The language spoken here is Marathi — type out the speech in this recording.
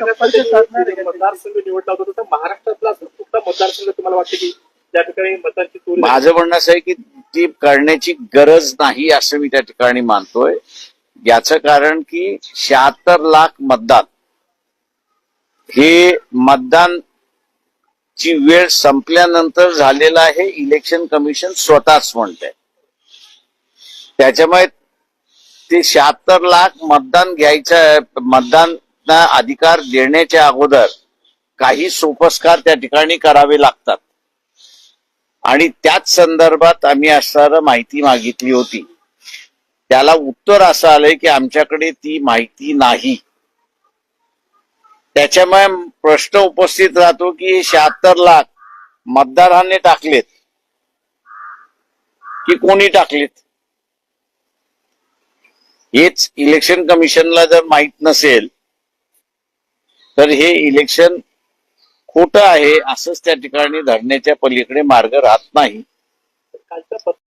प्रकारचा त्यांनी मतदारसंघ निवडला होता. तसा महाराष्ट्रातला असं कुठला मतदारसंघ तुम्हाला वाटतं की ज्या ठिकाणी मतांची चोरी झाली? माझं म्हणणं असं आहे की ती करण्याची गरज नाही असं मी त्या ठिकाणी मानतोय. याचं कारण की शहात्तर लाख मतदान हे मतदान ची वेळ संपल्यानंतर झालेलं आहे. इलेक्शन कमिशन स्वतःच म्हणतंय. त्याच्यामुळे ते शहात्तर लाख मतदान घ्यायचं मतदान अधिकार देण्याच्या अगोदर काही सोपस्कार त्या ठिकाणी करावे लागतात. आणि त्याच संदर्भात आम्ही असणारं माहिती मागितली होती. त्याला उत्तर असं आलंय की आमच्याकडे ती माहिती नाही. त्याच्यामुळे प्रश्न उपस्थित राहतो की शहात्तर लाख मतदारांनी टाकलेत की कोणी टाकलेत? हेच इलेक्शन कमिशनला जर माहीत नसेल तर हे इलेक्शन खोटं आहे असंच त्या ठिकाणी धरण्याच्या पलीकडे मार्ग राहत नाही. कालच्या